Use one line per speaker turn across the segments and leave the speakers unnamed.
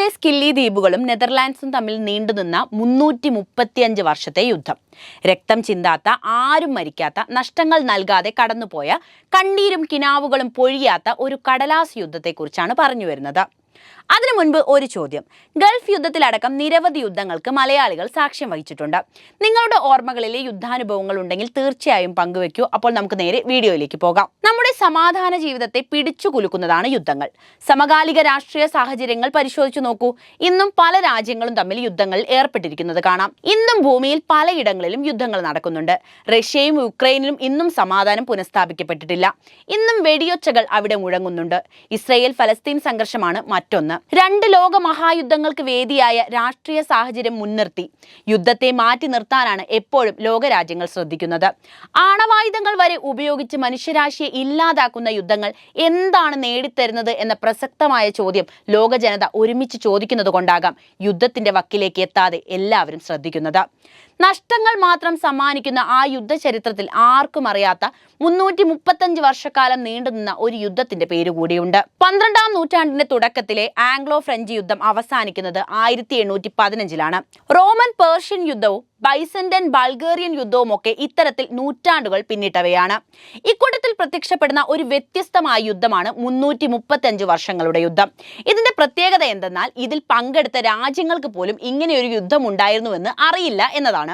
ഇംഗ്ലണ്ടിലെ സ്കില്ലി ദ്വീപുകളും നെതർലാൻഡ്സും തമ്മിൽ നീണ്ടുനിന്ന മുന്നൂറ്റി മുപ്പത്തിയഞ്ച് വർഷത്തെ യുദ്ധം. രക്തം ചിന്താത്ത ആരും മരിക്കാത്ത നഷ്ടങ്ങൾ നൽകാതെ കടന്നുപോയ കണ്ണീരും കിനാവുകളും പൊഴിയാത്ത ഒരു കടലാസ് യുദ്ധത്തെക്കുറിച്ചാണ് പറഞ്ഞു വരുന്നത്. അതിനു മുൻപ് ഒരു ചോദ്യം. ഗൾഫ് യുദ്ധത്തിലടക്കം നിരവധി യുദ്ധങ്ങൾക്ക് മലയാളികൾ സാക്ഷ്യം വഹിച്ചിട്ടുണ്ട്. നിങ്ങളുടെ ഓർമ്മകളിലെ യുദ്ധാനുഭവങ്ങൾ ഉണ്ടെങ്കിൽ തീർച്ചയായും പങ്കുവെക്കൂ അപ്പോൾ നമുക്ക് നേരെ വീഡിയോയിലേക്ക് പോകാം. നമ്മുടെ സമാധാന ജീവിതത്തെ പിടിച്ചു കുലുക്കുന്നതാണ് യുദ്ധങ്ങൾ. സമകാലിക രാഷ്ട്രീയ സാഹചര്യങ്ങൾ പരിശോധിച്ചു നോക്കൂ. ഇന്നും പല രാജ്യങ്ങളും തമ്മിൽ യുദ്ധങ്ങൾ ഏർപ്പെട്ടിരിക്കുന്നത് കാണാം. ഇന്നും ഭൂമിയിൽ പലയിടങ്ങളിലും യുദ്ധങ്ങൾ നടക്കുന്നുണ്ട്. റഷ്യയും യുക്രൈനിലും ഇന്നും സമാധാനം പുനഃസ്ഥാപിക്കപ്പെട്ടിട്ടില്ല. ഇന്നും വെടിയൊച്ചകൾ അവിടെ മുഴങ്ങുന്നുണ്ട്. ഇസ്രയേൽ ഫലസ്തീൻ സംഘർഷമാണ് മറ്റൊന്ന്. രണ്ട് ലോക മഹായുദ്ധങ്ങൾക്ക് വേദിയായ രാഷ്ട്രീയ സാഹചര്യം മുൻനിർത്തി. യുദ്ധത്തെ മാറ്റി നിർത്താനാണ് എപ്പോഴും ലോകരാജ്യങ്ങൾ ശ്രദ്ധിക്കുന്നത്. ആണവായുധങ്ങൾ വരെ ഉപയോഗിച്ച് മനുഷ്യരാശിയെ ഇല്ലാതാക്കുന്ന യുദ്ധങ്ങൾ എന്താണ് നേടിത്തരുന്നത് എന്ന പ്രസക്തമായ ചോദ്യം ലോക ജനത ഒരുമിച്ച് ചോദിക്കുന്നത് കൊണ്ടാകാം യുദ്ധത്തിന്റെ വക്കിലേക്ക് എത്താതെ എല്ലാവരും ശ്രദ്ധിക്കുന്നത്. നഷ്ടങ്ങൾ മാത്രം സമ്മാനിക്കുന്ന ആ യുദ്ധ ചരിത്രത്തിൽ ആർക്കും അറിയാത്ത മുന്നൂറ്റി മുപ്പത്തഞ്ച് വർഷക്കാലം നീണ്ടുനിന്ന ഒരു യുദ്ധത്തിന്റെ പേര് കൂടിയുണ്ട്. പന്ത്രണ്ടാം നൂറ്റാണ്ടിന്റെ തുടക്കത്തിലെ ആംഗ്ലോ ഫ്രഞ്ച് യുദ്ധം അവസാനിക്കുന്നത് ആയിരത്തി എണ്ണൂറ്റി പതിനഞ്ചിലാണ് റോമൻ പേർഷ്യൻ യുദ്ധവും ബൈസന്റൻ ബൾഗേറിയൻ യുദ്ധവും ഒക്കെ ഇത്തരത്തിൽ നൂറ്റാണ്ടുകൾ പിന്നിട്ടവയാണ്. ഇക്കൂട്ടത്തിൽ പ്രത്യക്ഷപ്പെടുന്ന ഒരു വ്യത്യസ്തമായ യുദ്ധമാണ് മുന്നൂറ്റി മുപ്പത്തഞ്ച് വർഷങ്ങളുടെ യുദ്ധം. ഇതിന്റെ പ്രത്യേകത എന്തെന്നാൽ ഇതിൽ പങ്കെടുത്ത രാജ്യങ്ങൾക്ക് പോലും ഇങ്ങനെയൊരു യുദ്ധം ഉണ്ടായിരുന്നുവെന്ന് അറിയില്ല എന്നതാണ്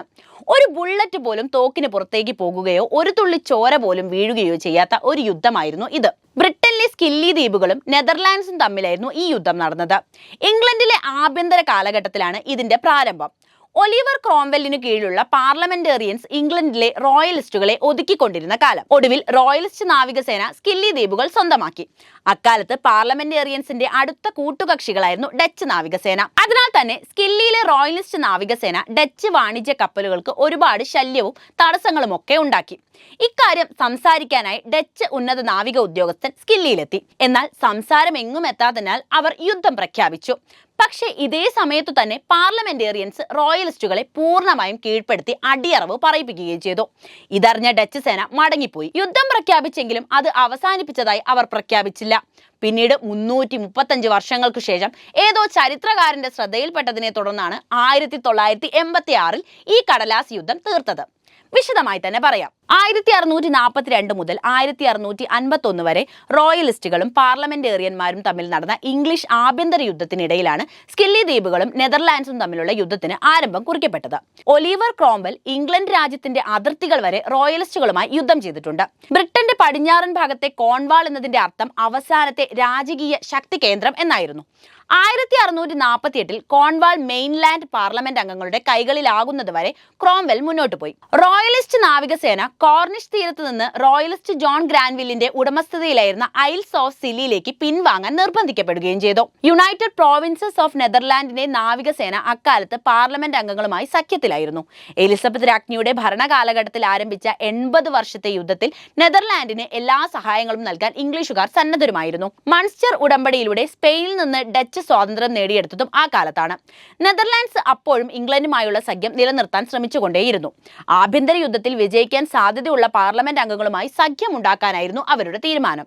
ഒരു ബുള്ളറ്റ് പോലും തോക്കിന് പുറത്തേക്ക് പോകുകയോ ഒരു തുള്ളി ചോര പോലും വീഴുകയോ ചെയ്യാത്ത ഒരു യുദ്ധമായിരുന്നു ഇത്. ബ്രിട്ടനിലെ സ്കില്ലി ദ്വീപുകളും നെതർലാൻഡ്സും തമ്മിലായിരുന്നു ഈ യുദ്ധം നടന്നത്. ഇംഗ്ലണ്ടിലെ ആഭ്യന്തര കാലഘട്ടത്തിലാണ് ഇതിന്റെ പ്രാരംഭം. ഒലിവർ ക്രോംവെല്ലിനു കീഴിലുള്ള പാർലമെന്റേറിയൻസ് ഇംഗ്ലണ്ടിലെ റോയലിസ്റ്റുകളെ ഒതുക്കിക്കൊണ്ടിരുന്ന കാലം. ഒടുവിൽ റോയലിസ്റ്റ് നാവികസേന സ്കില്ലി ദ്വീപുകൾ സ്വന്തമാക്കി. അക്കാലത്ത് പാർലമെന്റേറിയൻസിന്റെ അടുത്ത കൂട്ടുകക്ഷികളായിരുന്നു ഡച്ച് നാവികസേന. അതിനാൽ തന്നെ സ്കില്ലിയിലെ റോയലിസ്റ്റ് നാവികസേന ഡച്ച് വാണിജ്യ കപ്പലുകൾക്ക് ഒരുപാട് ശല്യവും തടസ്സങ്ങളും ഒക്കെ ഉണ്ടാക്കി. ഇക്കാര്യം സംസാരിക്കാനായി ഡച്ച് ഉന്നത നാവിക ഉദ്യോഗസ്ഥൻ സ്കില്ലിയിലെത്തി. എന്നാൽ സംസാരം എങ്ങും എത്താത്തതിനാൽ അവർ യുദ്ധം പ്രഖ്യാപിച്ചു. പക്ഷേ ഇതേ സമയത്തു തന്നെ പാർലമെന്റേറിയൻസ് റോയലിസ്റ്റുകളെ പൂർണമായും കീഴ്പ്പെടുത്തി അടിയറവ് പറയിപ്പിക്കുകയും ചെയ്തു. ഇതറിഞ്ഞ ഡച്ച് സേന മടങ്ങിപ്പോയി. യുദ്ധം പ്രഖ്യാപിച്ചെങ്കിലും അത് അവസാനിപ്പിച്ചതായി അവർ പ്രഖ്യാപിച്ചില്ല. പിന്നീട് മുന്നൂറ്റി മുപ്പത്തഞ്ച് വർഷങ്ങൾക്കു ശേഷം ഏതോ ചരിത്രകാരന്റെ ശ്രദ്ധയിൽപ്പെട്ടതിനെ തുടർന്നാണ് ആയിരത്തി തൊള്ളായിരത്തി എൺപത്തി ആറിൽ ഈ കടലാസ് യുദ്ധം തീർത്തത്. വിശദമായി തന്നെ പറയാം. ആയിരത്തി അറുന്നൂറ്റി നാൽപ്പത്തിരണ്ട് മുതൽ ആയിരത്തി അറുന്നൂറ്റി അൻപത്തി ഒന്ന് വരെ റോയലിസ്റ്റുകളും പാർലമെന്റേറിയന്മാരും തമ്മിൽ നടന്ന ഇംഗ്ലീഷ് ആഭ്യന്തര യുദ്ധത്തിനിടയിലാണ് സ്കില്ലി ദ്വീപുകളും നെതർലാൻഡ്സും തമ്മിലുള്ള യുദ്ധത്തിന് ആരംഭം കുറിക്കപ്പെട്ടത്. ഒലിവർ ക്രോംവെൽ ഇംഗ്ലണ്ട് രാജ്യത്തിന്റെ അതിർത്തികൾ വരെ റോയലിസ്റ്റുകളുമായി യുദ്ധം ചെയ്തിട്ടുണ്ട്. ബ്രിട്ടന്റെ പടിഞ്ഞാറൻ ഭാഗത്തെ കോൺവാൾ എന്നതിന്റെ അർത്ഥം അവസാനത്തെ രാജകീയ ശക്തി കേന്ദ്രം എന്നായിരുന്നു. ആയിരത്തി അറുന്നൂറ്റി നാൽപ്പത്തി എട്ടിൽ കോൺവാൾ മെയിൻലാൻഡ് പാർലമെന്റ് അംഗങ്ങളുടെ കൈകളിലാകുന്നതുവരെ ക്രോംവെൽ മുന്നോട്ട് പോയി. റോയലിസ്റ്റ് നാവികസേന കോർണിഷ് തീരത്ത് നിന്ന് റോയലിസ്റ്റ് ജോൺ ഗ്രാൻവില്ലിന്റെ ഉടമസ്ഥതയിലായിരുന്ന ഐൽസ് ഓഫ് സിലിയിലേക്ക് പിൻവാങ്ങാൻ നിർബന്ധിക്കപ്പെടുകയും ചെയ്തു. യുണൈറ്റഡ് പ്രോവിൻസസ് ഓഫ് നെതർലാൻഡിന്റെ നാവികസേന അക്കാലത്ത് പാർലമെന്റ് അംഗങ്ങളുമായി സഖ്യത്തിലായിരുന്നു. എലിസബത്ത് രാജ്ഞിയുടെ ഭരണകാലഘട്ടത്തിൽ ആരംഭിച്ച എൺപത് വർഷത്തെ യുദ്ധത്തിൽ നെതർലാൻഡിന് എല്ലാ സഹായങ്ങളും നൽകാൻ ഇംഗ്ലീഷുകാർ സന്നദ്ധരുമായിരുന്നു. മൺസ്റ്റർ ഉടമ്പടിയിലൂടെ സ്പെയിനിൽ നിന്ന് ഡച്ച് സ്വാതന്ത്ര്യം നേടിയെടുത്തതും ആ കാലത്താണ്. നെതർലാൻഡ്സ് അപ്പോഴും ഇംഗ്ലണ്ടുമായുള്ള സഖ്യം നിലനിർത്താൻ ശ്രമിച്ചുകൊണ്ടേയിരുന്നു. ആഭ്യന്തര യുദ്ധത്തിൽ വിജയിക്കാൻ സാധ്യതയുള്ള പാർലമെന്റ് അംഗങ്ങളുമായി സഖ്യമുണ്ടാക്കാനായിരുന്നു അവരുടെ തീരുമാനം.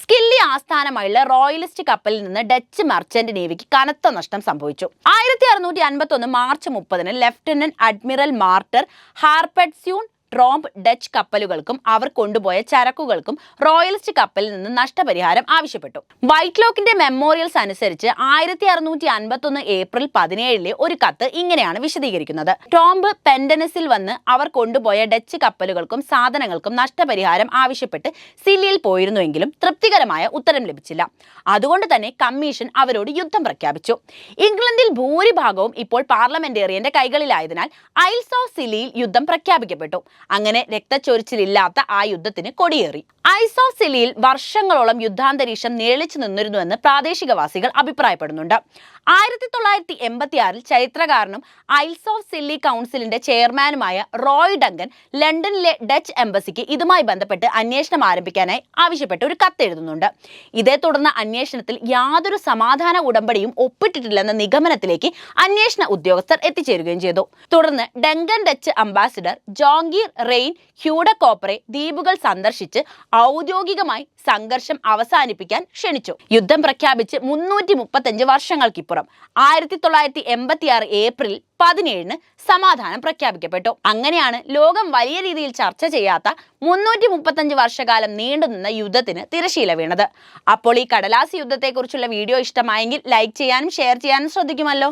സ്കില്ലി ആസ്ഥാനമായുള്ള റോയലിസ്റ്റ് കപ്പലിൽ നിന്ന് ഡച്ച് മർച്ചന്റ് നേവിക്ക് കനത്ത നഷ്ടം സംഭവിച്ചു. ആയിരത്തി അറുന്നൂറ്റി അൻപത്തി ഒന്ന് മാർച്ച് മുപ്പതിന് lieutenant admiral Maarten Harpertszoon Tromp Dutch കപ്പലുകൾക്കും അവർ കൊണ്ടുപോയ ചരക്കുകൾക്കും റോയലിസ്റ്റ് കപ്പലിൽ നിന്ന് നഷ്ടപരിഹാരം ആവശ്യപ്പെട്ടു. വൈറ്റ് ലോക്കിന്റെ മെമ്മോറിയൽസ് അനുസരിച്ച് ആയിരത്തി അറുന്നൂറ്റി അൻപത്തി ഒന്ന് ഏപ്രിൽ പതിനേഴിലെ ഒരു കത്ത് ഇങ്ങനെയാണ് വിശദീകരിക്കുന്നത്. ടോംബ് പെൻഡനസിൽ വന്ന് അവർ കൊണ്ടുപോയ ഡച്ച് കപ്പലുകൾക്കും സാധനങ്ങൾക്കും നഷ്ടപരിഹാരം ആവശ്യപ്പെട്ട് സിലിയിൽ പോയിരുന്നുവെങ്കിലും തൃപ്തികരമായ ഉത്തരം ലഭിച്ചില്ല. അതുകൊണ്ട് തന്നെ കമ്മീഷൻ അവരോട് യുദ്ധം പ്രഖ്യാപിച്ചു. ഇംഗ്ലണ്ടിൽ ഭൂരിഭാഗവും ഇപ്പോൾ പാർലമെന്റേറിയന്റെ കൈകളിലായതിനാൽ ഐൽസ് ഓഫ് സിലിയിൽ യുദ്ധം പ്രഖ്യാപിക്കപ്പെട്ടു. അങ്ങനെ രക്തച്ചൊരിച്ചിലില്ലാത്ത ആ യുദ്ധത്തിന് കൊടിയേറി. ഐസോസിലിയിൽ വർഷങ്ങളോളം യുദ്ധാന്തരീക്ഷം നിഴലിച്ചു നിന്നിരുന്നുവെന്ന് പ്രാദേശികവാസികൾ അഭിപ്രായപ്പെടുന്നുണ്ട്. ആയിരത്തി തൊള്ളായിരത്തി എൺപത്തി ആറിൽ ചരിത്രകാരനും ഐൽസ് ഓഫ് സില്ലി കൗൺസിലിന്റെ ചെയർമാനുമായ റോയ് ഡങ്കൻ ലണ്ടനിലെ ഡച്ച് എംബസിക്ക് ഇതുമായി ബന്ധപ്പെട്ട് അന്വേഷണം ആരംഭിക്കാനായി ആവശ്യപ്പെട്ട് ഒരു കത്തെഴുതുന്നുണ്ട് ഇതേ തുടർന്ന് അന്വേഷണത്തിൽ യാതൊരു സമാധാന ഉടമ്പടിയും ഒപ്പിട്ടിട്ടില്ലെന്ന നിഗമനത്തിലേക്ക് അന്വേഷണ ഉദ്യോഗസ്ഥർ എത്തിച്ചേരുകയും ചെയ്തു. തുടർന്ന് Duncan Dutch ambassador Jonkheer Reyn ഹ്യൂഡക്കോപ്പറെ ദ്വീപുകൾ സന്ദർശിച്ച് ഔദ്യോഗികമായി സംഘർഷം അവസാനിപ്പിക്കാൻ ക്ഷണിച്ചു. യുദ്ധം പ്രഖ്യാപിച്ച് മുന്നൂറ്റി മുപ്പത്തഞ്ച് വർഷങ്ങൾക്കിപ്പുറം ആയിരത്തി തൊള്ളായിരത്തി എൺപത്തി ആറ് ഏപ്രിൽ പതിനേഴിന് സമാധാനം പ്രഖ്യാപിക്കപ്പെട്ടു. അങ്ങനെയാണ് ലോകം വലിയ രീതിയിൽ ചർച്ച ചെയ്യാത്ത മുന്നൂറ്റി മുപ്പത്തഞ്ച് വർഷകാലം നീണ്ടുനിന്ന യുദ്ധത്തിന് തിരശീല വീണത്. അപ്പോൾ ഈ കടലാസ് യുദ്ധത്തെക്കുറിച്ചുള്ള വീഡിയോ ഇഷ്ടമായെങ്കിൽ ലൈക്ക് ചെയ്യാനും ഷെയർ ചെയ്യാനും ശ്രദ്ധിക്കുമല്ലോ.